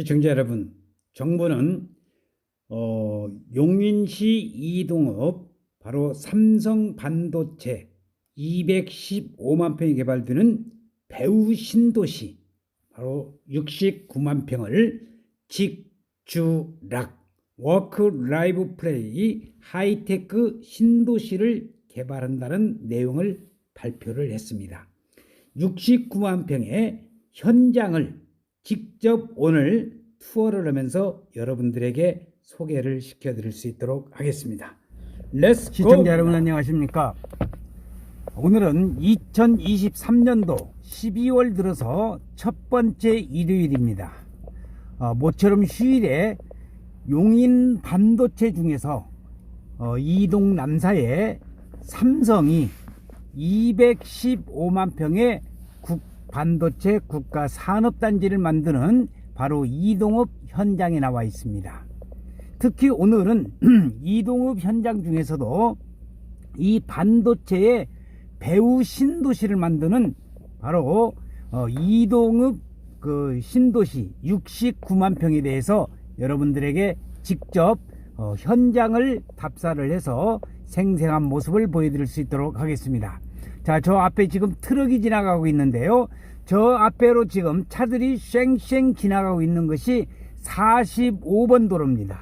시청자 여러분, 정부는 어, 용인시 이동업 바로 삼성 반도체 215만 평이 개발되는 배우 신도시 바로 69만 평을 직주락 워크 라이브 플레이 하이테크 신도시를 개발한다는 내용을 발표를 했습니다. 69만 평의 현장을 직접 오늘 투어를 하면서 여러분들에게 소개를 시켜드릴 수 있도록 하겠습니다. 렛츠 시청자 여러분 안녕하십니까? 오늘은 2023년도 12월 들어서 첫 번째 일요일입니다. 어, 모처럼 휴일에 용인 반도체 중에서 어, 이동 남사에 삼성이 215만 평의 국 반도체 국가 산업단지를 만드는 바로 이동업 현장에 나와 있습니다. 특히 오늘은 이동업 현장 중에서도 이 반도체의 배우 신도시를 만드는 바로 어, 이동읍 그 신도시 69만 평에 대해서 여러분들에게 직접 어, 현장을 답사를 해서 생생한 모습을 보여드릴 수 있도록 하겠습니다. 자, 저 앞에 지금 트럭이 지나가고 있는데요. 저 앞에로 지금 차들이 쌩쌩 지나가고 있는 것이 45번 도로입니다.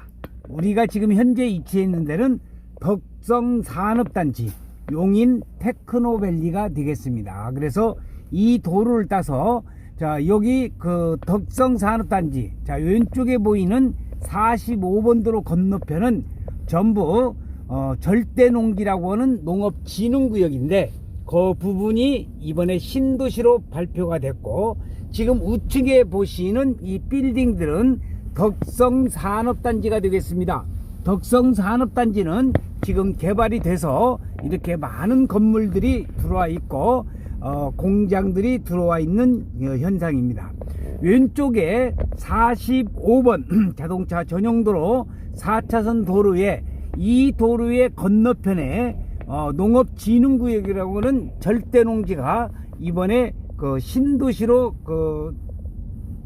우리가 지금 현재 위치해 있는 데는 덕성 산업단지 용인 테크노밸리가 되겠습니다. 그래서 이 도로를 따서 자 여기 그 덕성 산업단지 자 왼쪽에 보이는 45번 도로 건너편은 전부 어, 절대농기라고 하는 농업진흥구역인데 그 부분이 이번에 신도시로 발표가 됐고 지금 우측에 보시는 이 빌딩들은 덕성 산업단지가 되겠습니다. 덕성 산업단지는 지금 개발이 돼서 이렇게 많은 건물들이 들어와 있고 어, 공장들이 들어와 있는 어, 현상입니다. 왼쪽에 45번 자동차 전용도로 4차선 도로에 이 도로의 건너편에 어, 농업진흥구역이라고는 절대농지가 이번에 그 신도시로 그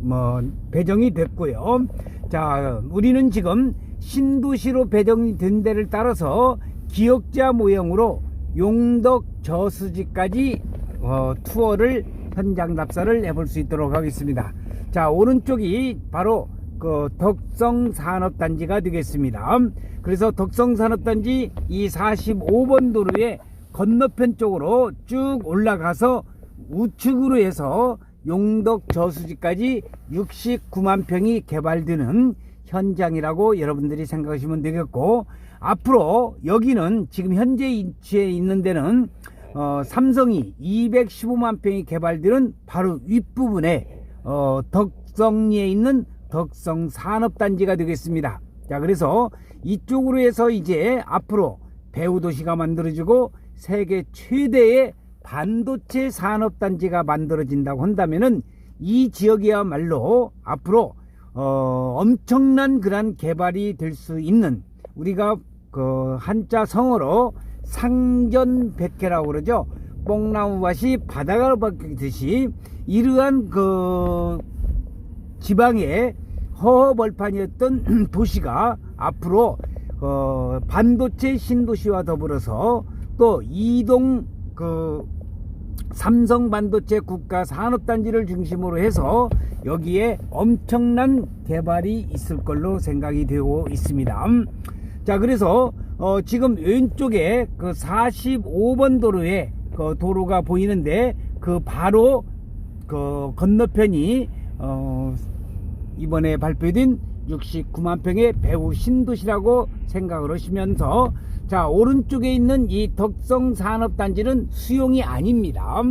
뭐 배정이 됐고요. 자, 우리는 지금 신도시로 배정이 된 데를 따라서 기역자 모형으로 용덕 저수지까지 어, 투어를 현장 답사를 해볼 수 있도록 하겠습니다. 자, 오른쪽이 바로 그 덕성 산업단지가 되겠습니다. 그래서 덕성 산업단지 이 45번 도로의 건너편 쪽으로 쭉 올라가서 우측으로 해서 용덕 저수지까지 69만 평이 개발되는 현장이라고 여러분들이 생각하시면 되겠고 앞으로 여기는 지금 현재 위치에 있는 데는 어, 삼성이 215만 평이 개발되는 바로 윗부분에 어, 덕성리에 있는 덕성 산업단지가 되겠습니다. 자, 그래서 이쪽으로 해서 이제 앞으로 배우 도시가 만들어지고 세계 최대의 반도체 산업단지가 만들어진다고 한다면은 이 지역이야말로 앞으로 어, 엄청난 그런 개발이 될 수 있는 우리가 그 한자 성어로 상전백회라고 그러죠. 뽕나무밭이 바다가 바뀌듯이 이러한 그 지방의 허허벌판이었던 도시가 앞으로 어, 반도체 신도시와 더불어서 또 이동 그 삼성 반도체 국가 산업단지를 중심으로 해서 여기에 엄청난 개발이 있을 걸로 생각이 되고 있습니다. 자, 그래서 어, 지금 왼쪽에 그 45번 도로에 그 도로가 보이는데 그 바로 그 건너편이 어, 이번에 발표된 69만 평의 배우 신도시라고 생각을 하시면서 자 오른쪽에 있는 이 덕성 산업단지는 수용이 아닙니다.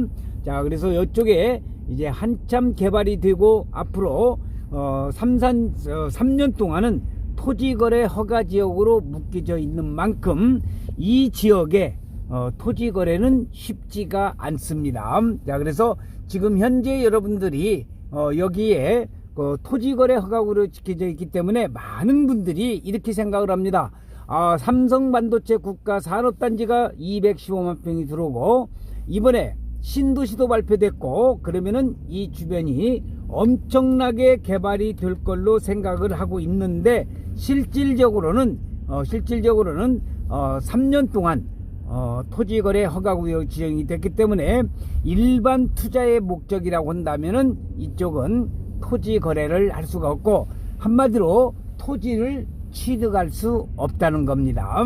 자 그래서 이쪽에 이제 한참 개발이 되고 앞으로 어, 3, 3, 3년 동안은 토지거래 허가 지역으로 묶여져 있는 만큼 이 지역에 어, 토지거래는 쉽지가 않습니다. 자 그래서 지금 현재 여러분들이 어, 여기에 그 토지거래 허가구로 지켜져 있기 때문에 많은 분들이 이렇게 생각을 합니다. 아, 삼성 반도체 국가 산업단지가 215만 평이 들어오고 이번에 신도시도 발표됐고 그러면은 이 주변이 엄청나게 개발이 될 걸로 생각을 하고 있는데 실질적으로는 어, 실질적으로는 어, 3년 동안 어, 토지거래 허가구역 지정이 됐기 때문에 일반 투자의 목적이라고 한다면은 이쪽은 토지 거래를 할 수가 없고 한마디로 토지를 취득할 수 없다는 겁니다.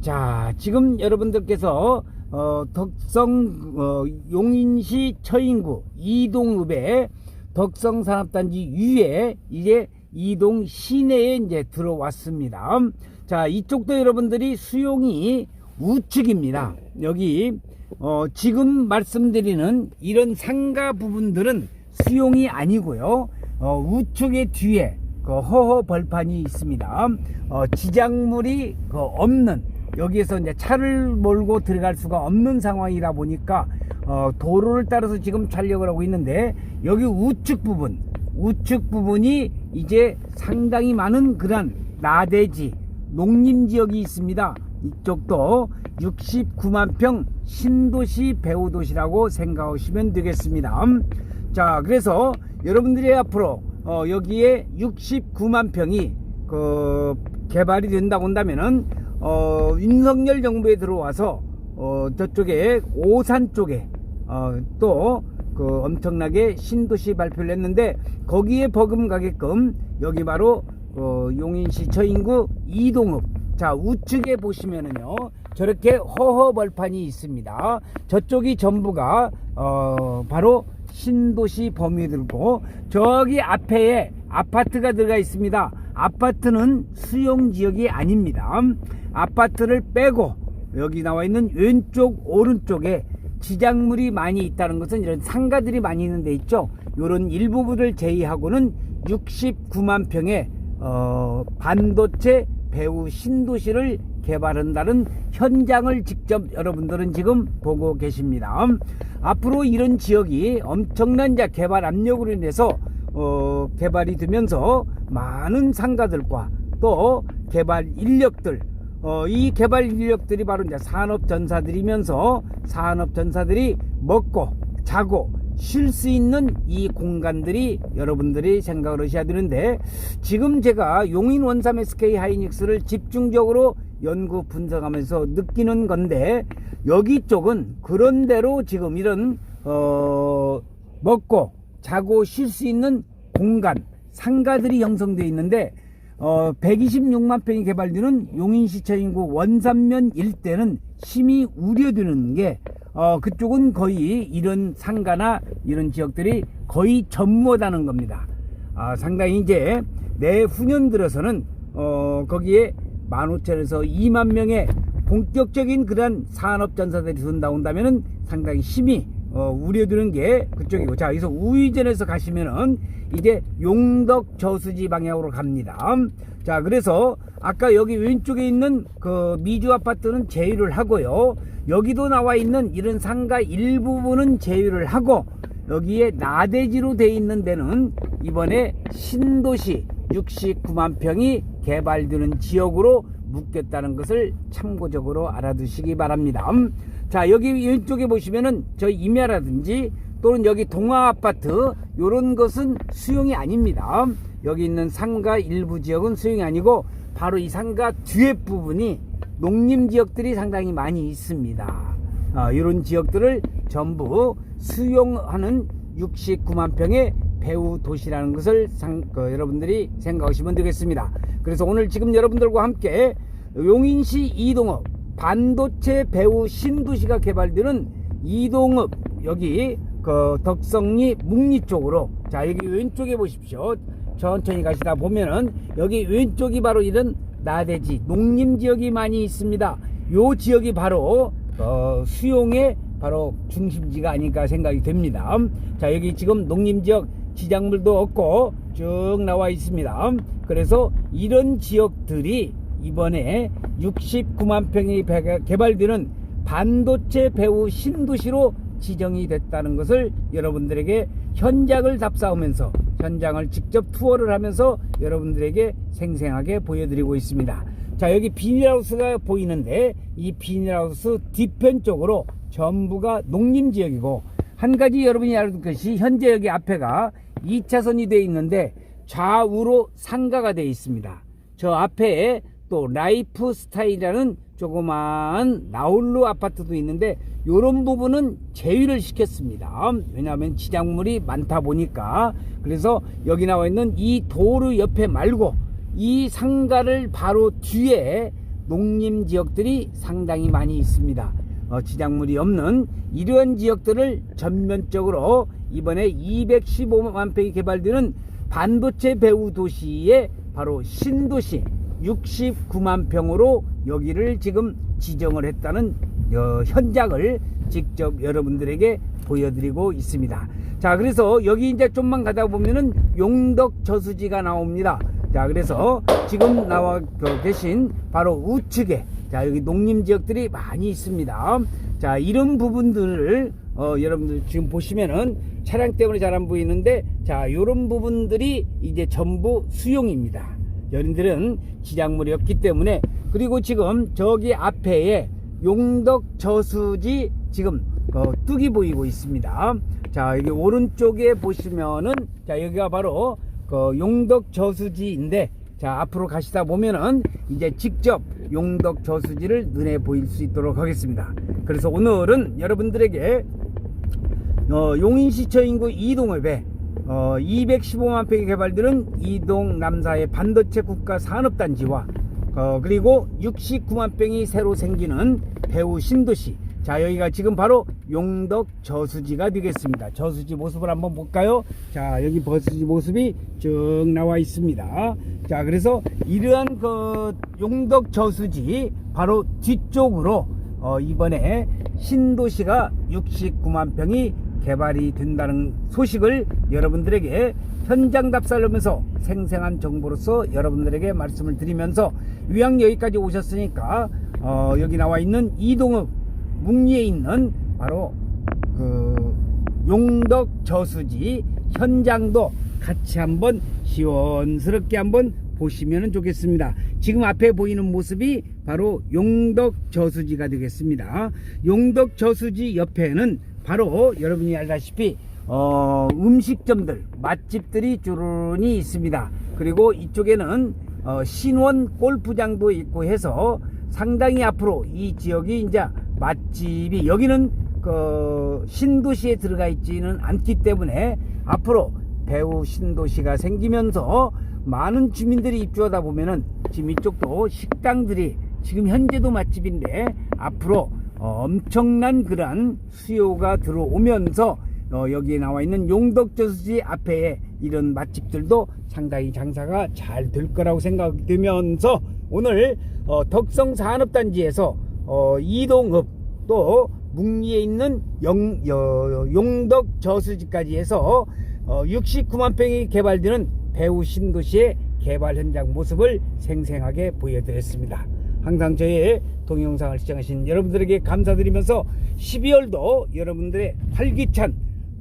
자, 지금 여러분들께서 어, 덕성 어, 용인시 처인구 이동읍의 덕성 산업단지 위에 이제 이동 시내에 이제 들어왔습니다. 자, 이쪽도 여러분들이 수용이 우측입니다. 여기 어, 지금 말씀드리는 이런 상가 부분들은 수용이 아니고요. 어, 우측의 뒤에 그 허허 벌판이 있습니다. 어, 지작물이 그 없는 여기에서 이제 차를 몰고 들어갈 수가 없는 상황이다 보니까 어, 도로를 따라서 지금 촬영을 하고 있는데 여기 우측 부분 우측 부분이 이제 상당히 많은 그런 나대지 농림 지역이 있습니다. 이쪽도 69만 평 신도시 배우도시라고 생각하시면 되겠습니다. 자, 그래서 여러분들이 앞으로 어, 여기에 69만 평이 그 개발이 된다고 한다면은 어, 윤석열 정부에 들어와서 어, 저쪽에 오산 쪽에 어, 또그 엄청나게 신도시 발표를 했는데 거기에 버금가게끔 여기 바로 어, 용인시 처인구 이동읍. 자 우측에 보시면은요 저렇게 허허벌판이 있습니다. 저쪽이 전부가 어, 바로 신도시 범위 들고 저기 앞에 아파트가 들어가 있습니다 아파트는 수용 지역이 아닙니다 아파트를 빼고 여기 나와 있는 왼쪽 오른쪽에 지작물이 많이 있다는 것은 이런 상가들이 많이 있는 데 있죠. 요런 일부분을 제외하고는 69만 평의 어, 반도체 배후 신도시를 개발한다는 현장을 직접 여러분들은 지금 보고 계십니다. 앞으로 이런 지역이 엄청난 개발 압력으로 인해서 어, 개발이 되면서 많은 상가들과 또 개발 인력들 어, 이 개발 인력들이 바로 이제 산업 전사들이면서 산업 전사들이 먹고 자고 쉴 수 있는 이 공간들이 여러분들이 생각을 하셔야 되는데 지금 제가 용인 원삼 SK 하이닉스를 집중적으로 연구 분석하면서 느끼는 건데 여기 쪽은 그런대로 지금 이런 어 먹고 자고 쉴 수 있는 공간 상가들이 형성되어 있는데 어, 126만 평이 개발되는 용인시청 인구 원산면 일대는 심히 우려되는 게 어, 그쪽은 거의 이런 상가나 이런 지역들이 거의 전무하다는 겁니다. 아, 상당히 이제 내후년 들어서는 어, 거기에 15,000에서 2만 명의 본격적인 그런 산업 전사들이 든다 온다면은 상당히 심히 어, 우려되는 게 그쪽이고. 자 여기서 우회전해서 가시면은 이제 용덕 저수지 방향으로 갑니다. 자 그래서 아까 여기 왼쪽에 있는 그 미주 아파트는 제외를 하고요. 여기도 나와 있는 이런 상가 일부분은 제외를 하고 여기에 나대지로 돼 있는 데는 이번에 신도시 69만 평이 개발되는 지역으로 묶였다는 것을 참고적으로 알아두시기 바랍니다. 음, 자 여기 왼쪽에 보시면은 저 임야라든지 또는 여기 동아 아파트 요런 것은 수용이 아닙니다. 여기 있는 상가 일부 지역은 수용이 아니고 바로 이 상가 뒤에 부분이 농림 지역들이 상당히 많이 있습니다. 어, 이런 지역들을 전부 수용하는 69만 평의 배후 도시라는 것을 상, 그, 여러분들이 생각하시면 되겠습니다. 그래서 오늘 지금 여러분들과 함께 용인시 이동읍 반도체 배후 신도시가 개발되는 이동읍 여기 그 덕성리 묵리 쪽으로 자 여기 왼쪽에 보십시오. 천천히 가시다 보면은 여기 왼쪽이 바로 이런 나대지 농림 지역이 많이 있습니다. 요 지역이 바로 어, 수용의 바로 중심지가 아닐까 생각이 됩니다. 자 여기 지금 농림 지역 지작물도 없고 쭉 나와 있습니다. 그래서 이런 지역들이 이번에 69만 평이 배- 개발되는 반도체 배후 신도시로 지정이 됐다는 것을 여러분들에게 현장을 답사하면서 현장을 직접 투어를 하면서 여러분들에게 생생하게 보여드리고 있습니다. 자 여기 비닐하우스가 보이는데 이 비닐하우스 뒤편 쪽으로 전부가 농림 지역이고 한 가지 여러분이 알아둘 것이 현재 여기 앞에가 2차선이 되어 있는데 좌우로 상가가 되어 있습니다. 저 앞에 또 라이프 스타일이라는 조그마한 나홀로 아파트도 있는데 이런 부분은 제외를 시켰습니다. 왜냐하면 지작물이 많다 보니까 그래서 여기 나와 있는 이 도로 옆에 말고 이 상가를 바로 뒤에 농림 지역들이 상당히 많이 있습니다. 어, 지작물이 없는 이런 지역들을 전면적으로 이번에 215만 평이 개발되는 반도체 배후 도시의 바로 신도시 69만 평으로 여기를 지금 지정을 했다는 어, 현장을 직접 여러분들에게 보여드리고 있습니다. 자, 그래서 여기 이제 좀만 가다 보면은 용덕 저수지가 나옵니다. 자, 그래서 지금 나와 그 계신 바로 우측에 자, 여기 농림 지역들이 많이 있습니다. 자, 이런 부분들을 어, 여러분들 지금 보시면은 차량 때문에 잘 안 보이는데 자, 요런 부분들이 이제 전부 수용입니다. 여러분들은 지작물이 없기 때문에 그리고 지금 저기 앞에에 용덕 저수지 지금 어, 뚝이 보이고 있습니다. 자 여기 오른쪽에 보시면은 자 여기가 바로 그 용덕 저수지인데 자 앞으로 가시다 보면은 이제 직접 용덕 저수지를 눈에 보일 수 있도록 하겠습니다. 그래서 오늘은 여러분들에게 어, 용인시청 인구 이동읍에 어, 215만 평이 개발되는 이동 남사의 반도체 국가 산업단지와 어, 그리고 69만 평이 새로 생기는 배우 신도시. 자 여기가 지금 바로 용덕 저수지가 되겠습니다. 저수지 모습을 한번 볼까요? 자 여기 저수지 모습이 쭉 나와 있습니다 자 그래서 이러한 그 용덕 저수지 바로 뒤쪽으로 어, 이번에 신도시가 69만 평이 개발이 된다는 소식을 여러분들에게 현장 답사하면서 생생한 정보로서 여러분들에게 말씀을 드리면서 위양 여기까지 오셨으니까 어, 여기 나와 있는 이동읍 묵리에 있는 바로 그 용덕 저수지 현장도 같이 한번 시원스럽게 한번 보시면 좋겠습니다. 지금 앞에 보이는 모습이 바로 용덕 저수지가 되겠습니다. 용덕 저수지 옆에는 바로 여러분이 알다시피 어, 음식점들 맛집들이 주르니 있습니다. 그리고 이쪽에는 어, 신원 골프장도 있고 해서 상당히 앞으로 이 지역이 이제 맛집이 여기는 그 신도시에 들어가 있지는 않기 때문에 앞으로 배우 신도시가 생기면서 많은 주민들이 입주하다 보면은 지금 이쪽도 식당들이 지금 현재도 맛집인데 앞으로 어, 엄청난 그러한 수요가 들어오면서 어, 여기에 나와 있는 용덕저수지 앞에 이런 맛집들도 상당히 장사가 잘 될 거라고 생각되면서 오늘 어, 덕성 산업단지에서 어, 이동읍 또 묵리에 있는 영, 여, 용덕 저수지까지 해서 어, 69만 평이 개발되는 배우 신도시의 개발 현장 모습을 생생하게 보여드렸습니다. 항상 저의 동영상을 시청하신 여러분들에게 감사드리면서 12월도 여러분들의 활기찬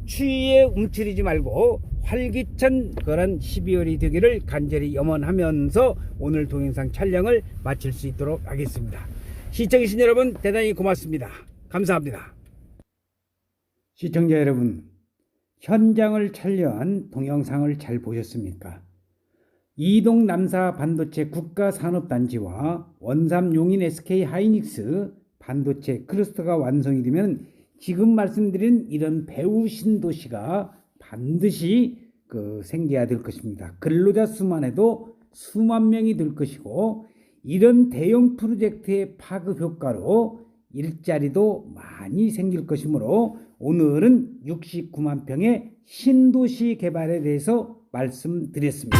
추위에 움츠리지 말고 활기찬 그런 12월이 되기를 간절히 염원하면서 오늘 동영상 촬영을 마칠 수 있도록 하겠습니다. 시청해주신 여러분 대단히 고맙습니다. 감사합니다. 시청자 여러분, 현장을 촬영한 동영상을 잘 보셨습니까? 이동 남사 반도체 국가산업단지와 원삼 용인 SK 하이닉스 반도체 클러스터가 완성이 되면 지금 말씀드린 이런 배우 신도시가 반드시 그 생겨야 될 것입니다. 근로자 수만 해도 수만 명이 될 것이고 이런 대형 프로젝트의 파급 효과로 일자리도 많이 생길 것이므로 오늘은 69만 평의 신도시 개발에 대해서 말씀드렸습니다.